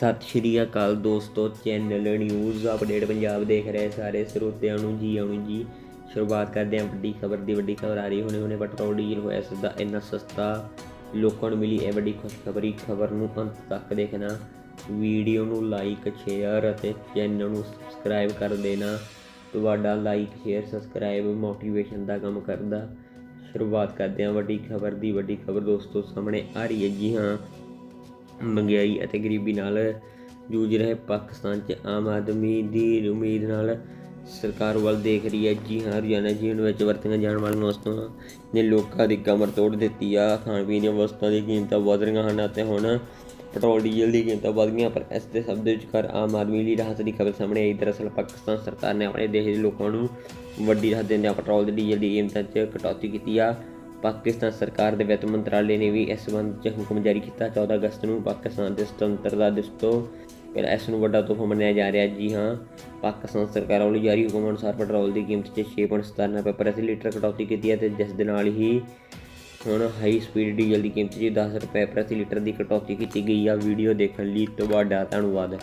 ਸਤਿ ਸ਼੍ਰੀ ਅਕਾਲ ਦੋਸਤੋ channel news update Punjab ਦੇਖ ਰਹੇ ਸਾਰੇ ਸਰੋਤਿਆਂ ਨੂੰ ਜੀ, ਆਉਣੀ ਜੀ। ਸ਼ੁਰੂਆਤ ਕਰਦੇ ਹਾਂ ਵੱਡੀ ਖਬਰ ਦੀ, ਵੱਡੀ ਖਬਰ ਆ ਰਹੀ ਹੁਣੇ ਹੁਣੇ ਪੈਟਰੋਲ, ਡੀਜ਼ਲ ਹੋਇਆ ਸਦਾ ਇੰਨਾ ਸਸਤਾ ਲੋਕਾਂ ਨੂੰ ਮਿਲੀ ਇਹ ਵੱਡੀ ਖੁਸ਼ਖਬਰੀ। ਖਬਰ ਨੂੰ ਅੰਤ ਤੱਕ ਦੇਖਣਾ, ਵੀਡੀਓ ਨੂੰ ਲਾਈਕ ਸ਼ੇਅਰ ਅਤੇ ਚੈਨਲ ਨੂੰ ਸਬਸਕ੍ਰਾਈਬ ਕਰ ਦੇਣਾ। ਤੁਹਾਡਾ ਲਾਈਕ ਸ਼ੇਅਰ ਸਬਸਕ੍ਰਾਈਬ ਮੋਟੀਵੇਸ਼ਨ ਦਾ ਕੰਮ ਕਰਦਾ। ਸ਼ੁਰੂਆਤ ਕਰਦੇ ਹਾਂ ਵੱਡੀ ਖਬਰ ਦੀ, ਵੱਡੀ ਖਬਰ ਦੋਸਤੋ ਸਾਹਮਣੇ ਆ ਰਹੀ ਹੈ। ਜੀ ਹਾਂ ਮਹਿੰਗਾਈ ਅਤੇ ਗਰੀਬੀ ਨਾਲ ਜੂਝ ਰਹੇ ਪਾਕਿਸਤਾਨ 'ਚ ਆਮ ਆਦਮੀ ਦੀ ਉਮੀਦ ਨਾਲ ਸਰਕਾਰ ਵੱਲ ਦੇਖ ਰਹੀ ਹੈ। ਜੀ ਹਾਂ, ਰੋਜ਼ਾਨਾ ਜੀਵਨ ਵਿੱਚ ਵਰਤੀਆਂ ਜਾਣ ਵਾਲੀਆਂ ਵਸਤੂਆਂ ਨੇ ਲੋਕਾਂ ਦੀ ਕਮਰ ਤੋੜ ਦਿੱਤੀ ਆ। ਖਾਣ ਪੀਣ ਦੀਆਂ ਵਸਤਾਂ ਦੀ ਕੀਮਤਾਂ ਵਧ ਰਹੀਆਂ ਹਨ ਅਤੇ ਹੁਣ ਪੈਟਰੋਲ, ਡੀਜ਼ਲ ਦੀ ਕੀਮਤਾਂ ਵਧ ਗਈਆਂ, ਪਰ ਇਸ ਦੇ ਸਭ ਦੇ ਵਿਚਕਾਰ ਆਮ ਆਦਮੀ ਲਈ ਰਾਹਤ ਦੀ ਖਬਰ ਸਾਹਮਣੇ ਆਈ। ਦਰਅਸਲ, ਪਾਕਿਸਤਾਨ ਸਰਕਾਰ ਨੇ ਆਪਣੇ ਦੇਸ਼ ਦੇ ਲੋਕਾਂ ਨੂੰ ਵੱਡੀ ਰਾਹਤ ਦਿੰਦਿਆਂ ਪੈਟਰੋਲ ਤੇ ਡੀਜ਼ਲ ਦੀ ਕੀਮਤਾਂ 'ਚ ਕਟੌਤੀ ਕੀਤੀ ਆ। ਪਾਕਿਸਤਾਨ ਸਰਕਾਰ ਦੇ ਵਿੱਤ ਮੰਤਰਾਲੇ ਨੇ ਵੀ ਇਸ ਸੰਬੰਧ 'ਚ ਹੁਕਮ ਜਾਰੀ ਕੀਤਾ। 14 ਅਗਸਤ ਨੂੰ ਪਾਕਿਸਤਾਨ ਦੇ ਸੁਤੰਤਰਤਾ ਦਿਵਸ ਤੋਂ ਫਿਰ ਇਸ ਨੂੰ ਵੱਡਾ ਤੋਹਫਾ ਮੰਨਿਆ ਜਾ ਰਿਹਾ। ਜੀ ਹਾਂ, ਪਾਕਿਸਤਾਨ ਸਰਕਾਰ ਵੱਲੋਂ ਜਾਰੀ ਹੁਕਮ ਅਨੁਸਾਰ ਪੈਟਰੋਲ ਦੀ ਕੀਮਤ 'ਚ 6.97 ਰੁਪਏ ਪ੍ਰਤੀ ਲੀਟਰ ਕਟੌਤੀ ਕੀਤੀ ਹੈ ਤੇ ਜਿਸ ਦੇ ਨਾਲ ਹੀ ਹੁਣ ਹਾਈ ਸਪੀਡ ਡੀਜ਼ਲ ਦੀ ਕੀਮਤ 'ਚ 10 ਰੁਪਏ ਪ੍ਰਤੀ ਲੀਟਰ ਦੀ ਕਟੌਤੀ ਕੀਤੀ ਗਈ ਆ। ਵੀਡੀਓ ਦੇਖਣ ਲਈ ਤੁਹਾਡਾ ਧੰਨਵਾਦ।